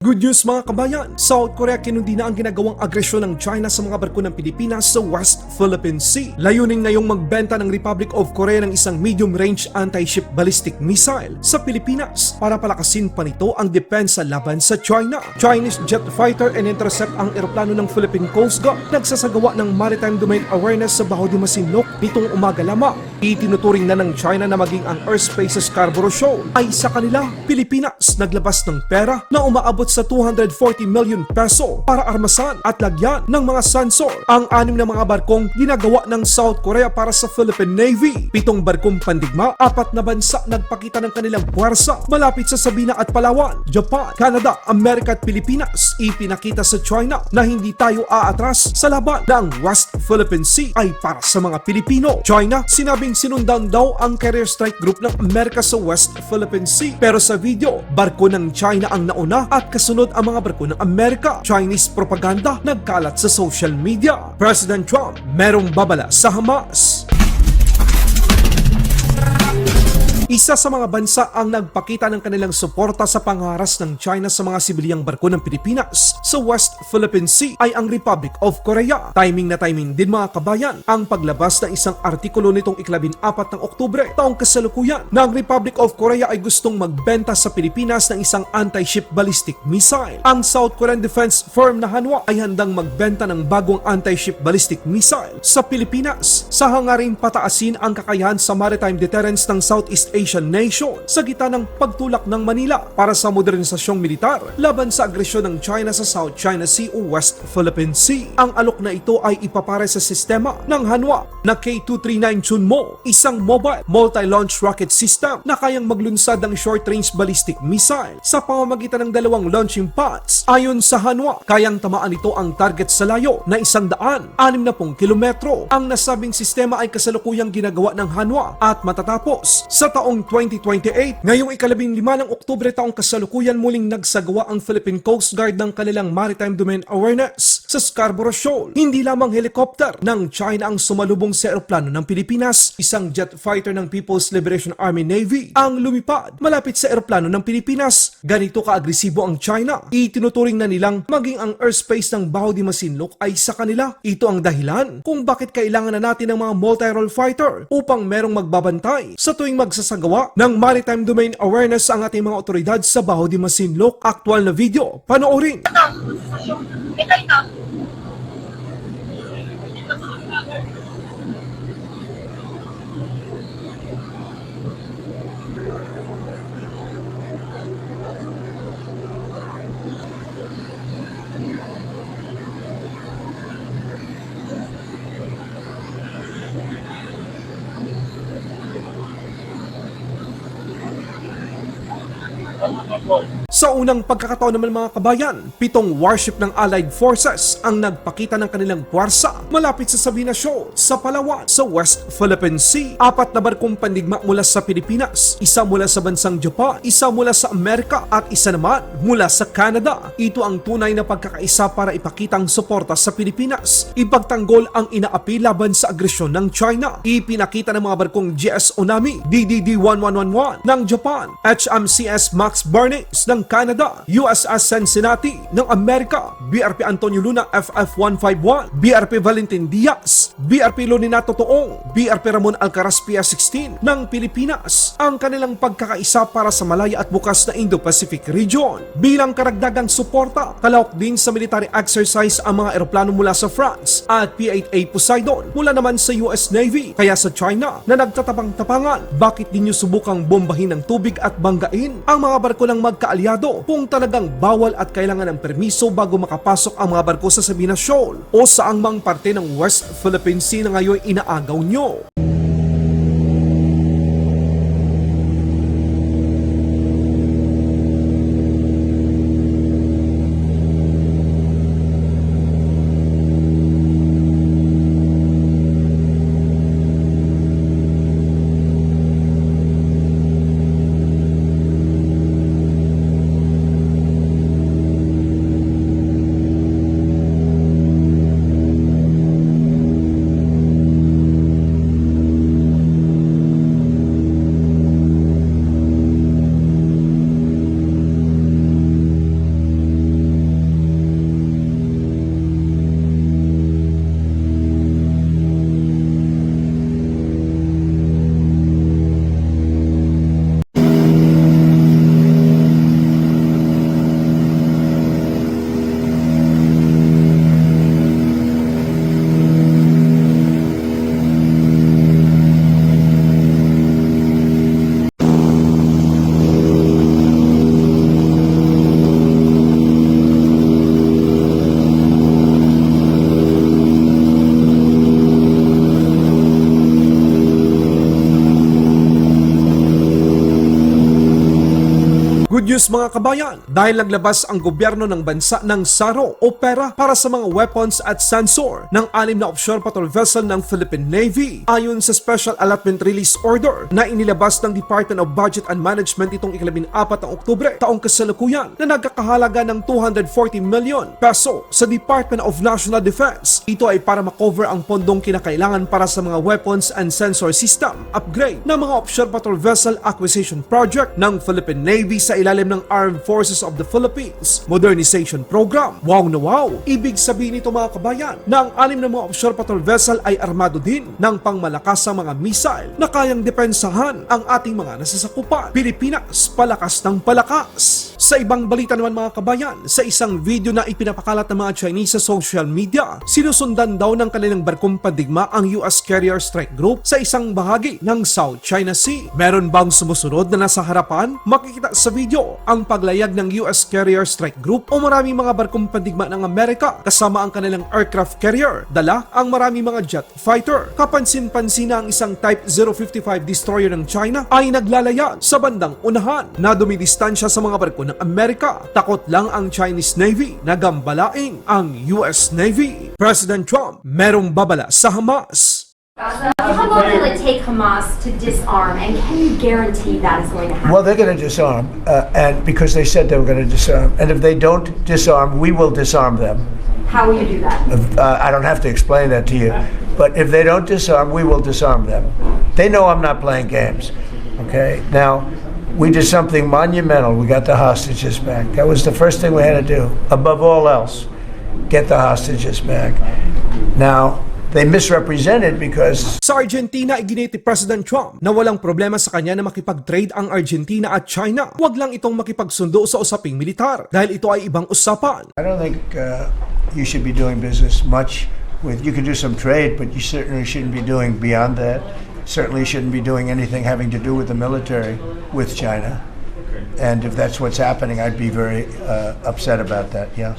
Good news mga kabayan! South Korea kinundi na ang ginagawang agresyon ng China sa mga barko ng Pilipinas sa West Philippine Sea. Layunin ngayong magbenta ng Republic of Korea ng isang medium-range anti-ship ballistic missile sa Pilipinas para palakasin pa nito ang depensa laban sa China. Chinese jet fighter and intercept ang eroplano ng Philippine Coast Guard nagsasagawa ng maritime domain awareness sa Baho de Masinloc nitong umaga lamang. Itinuturing na ng China na maging ang airspace sa Scarborough Shoal ay sa kanila, Pilipinas naglabas ng pera na umaabot sa 240 million peso para armasan at lagyan ng mga sensor ang anim na mga barkong ginagawa ng South Korea para sa Philippine Navy. Pitong barkong pandigma, apat na bansa nagpakita ng kanilang puwersa malapit sa Sabina at Palawan, Japan, Canada, Amerika at Pilipinas. Ipinakita sa China na hindi tayo aatras sa laban ng West Philippine Sea ay para sa mga Pilipino. China, sinabing sinundan daw ang carrier strike group ng Amerika sa West Philippine Sea. Pero sa video, barko ng China ang nauna at kasunod ang mga barko ng Amerika. Chinese propaganda nagkalat sa social media. President Trump, merong babala sa Hamas. Isa sa mga bansa ang nagpakita ng kanilang suporta sa pangharas ng China sa mga sibilyang barko ng Pilipinas sa West Philippine Sea ay ang Republic of Korea. Timing na timing din mga kabayan ang paglabas ng isang artikulo nitong iklabin apat ng Oktubre taong kasalukuyan na ang Republic of Korea ay gustong magbenta sa Pilipinas ng isang anti-ship ballistic missile. Ang South Korean defense firm na Hanwha ay handang magbenta ng bagong anti-ship ballistic missile sa Pilipinas sa hangaring pataasin ang kakayahan sa maritime deterrence ng Southeast Asian nation sa gitna ng pagtulak ng Manila para sa modernisasyong militar laban sa agresyon ng China sa South China Sea o West Philippine Sea. Ang alok na ito ay ipapare sa sistema ng Hanwha na K239 Chunmo, isang mobile multi-launch rocket system na kayang maglunsad ng short-range ballistic missile sa pamamagitan ng dalawang launching pads. Ayon sa Hanwha, kayang tamaan ito ang target sa layo na isang daan, anim na pong kilometro. Ang nasabing sistema ay kasalukuyang ginagawa ng Hanwha at matatapos sa taong 2028. Ngayong ikalabing lima ng Oktubre taong kasalukuyan muling nagsagawa ang Philippine Coast Guard ng kanilang maritime domain awareness sa Scarborough Shoal. Hindi lamang helicopter ng China ang sumalubong sa eroplano ng Pilipinas, isang jet fighter ng People's Liberation Army Navy ang lumipad malapit sa eroplano ng Pilipinas. Ganito kaagresibo ang China. Itinuturing na nilang maging ang airspace ng Baho de Masinloc ay sa kanila. Ito ang dahilan kung bakit kailangan na natin ng mga multi-role fighter upang merong magbabantay sa tuwing magsasagawa ng maritime domain awareness ang ating mga otoridad sa Baho de Masinloc. Aktual na video, panoorin. Ito, ito. Sa unang pagkakataon naman mga kabayan, pitong warship ng Allied Forces ang nagpakita ng kanilang puwersa malapit sa Sabina Shoal sa Palawan sa West Philippine Sea. Apat na barkong pandigma mula sa Pilipinas, isa mula sa bansang Japan, isa mula sa Amerika at isa naman mula sa Canada. Ito ang tunay na pagkakaisa para ipakita ang suporta sa Pilipinas. Ipagtanggol ang inaapi laban sa agresyon ng China. Ipinakita ng mga barkong GS Onami, DDD-1111 ng Japan, HMCS Max Barnes ng Canada, USS Cincinnati ng Amerika, BRP Antonio Luna FF-151, BRP Valentin Diaz, BRP Loninato Toong, BRP Ramon Alcaraz PS-16 ng Pilipinas ang kanilang pagkakaisa para sa malaya at bukas na Indo-Pacific region. Bilang karagdagang suporta, kalawak din sa military exercise ang mga eroplano mula sa France at P-8A Poseidon mula naman sa US Navy. Kaya sa China na nagtatapang-tapangan, bakit di nyo subukang bombahin ng tubig at banggain ang mga barko ng magkaalyado kung talagang bawal at kailangan ng permiso bago makapasok ang mga barko sa Sabina Shoal o saang mang parte ng West Philippine Sea na ngayon inaagaw nyo. News mga kabayan dahil naglabas ang gobyerno ng bansa ng SARO o pera para sa mga weapons at sensor ng anim na offshore patrol vessel ng Philippine Navy. Ayon sa Special Allotment Release Order na inilabas ng Department of Budget and Management itong ikalabing apat ng Oktubre taong kasalukuyan na nagkakahalaga ng 240 million peso sa Department of National Defense. Ito ay para makover ang pondong kinakailangan para sa mga weapons and sensor system upgrade ng mga offshore patrol vessel acquisition project ng Philippine Navy sa ilalim ng Armed Forces of the Philippines Modernization Program. Wow na wow! Ibig sabihin nito mga kabayan na ang anim na mga offshore patrol vessel ay armado din ng pangmalakas sa mga missile na kayang depensahan ang ating mga nasasakupan. Pilipinas, palakas ng palakas! Sa ibang balita naman mga kabayan, sa isang video na ipinapakalat ng mga Chinese sa social media, sinusundan daw ng kanilang barkong pandigma ang US Carrier Strike Group sa isang bahagi ng South China Sea. Meron bang sumusunod na nasa harapan? Makikita sa video ang paglayag ng US Carrier Strike Group o maraming mga barkong pandigma ng Amerika kasama ang kanilang aircraft carrier. Dala ang maraming mga jet fighter. Kapansin-pansin na ang isang Type 055 destroyer ng China ay naglalayag sa bandang unahan na dumidistansya sa mga barko ng Amerika. Takot lang ang Chinese Navy na gambalaing ang US Navy. President Trump merong babala sa Hamas. How long will it take Hamas to disarm, and can you guarantee that is going to happen? Well, they're going to disarm, uh, and because they said they were going to disarm, and if they don't disarm, we will disarm them. How will you do that? Uh, I don't have to explain that to you, but if they don't disarm, we will disarm them. They know I'm not playing games. Okay. Now, we did something monumental. We got the hostages back. That was the first thing we had to do. Above all else, get the hostages back. Now, they misrepresented because Sa Argentina, iginit ni President Trump na walang problema sa kanya na makipag-trade ang Argentina at China. Huwag lang itong makipagsundo sa usaping militar dahil ito ay ibang usapan. I don't think uh, you should be doing business much with. You can do some trade, but you certainly shouldn't be doing beyond that. Certainly shouldn't be doing anything having to do with the military with China. And if that's what's happening, I'd be very uh, upset about that. Yeah.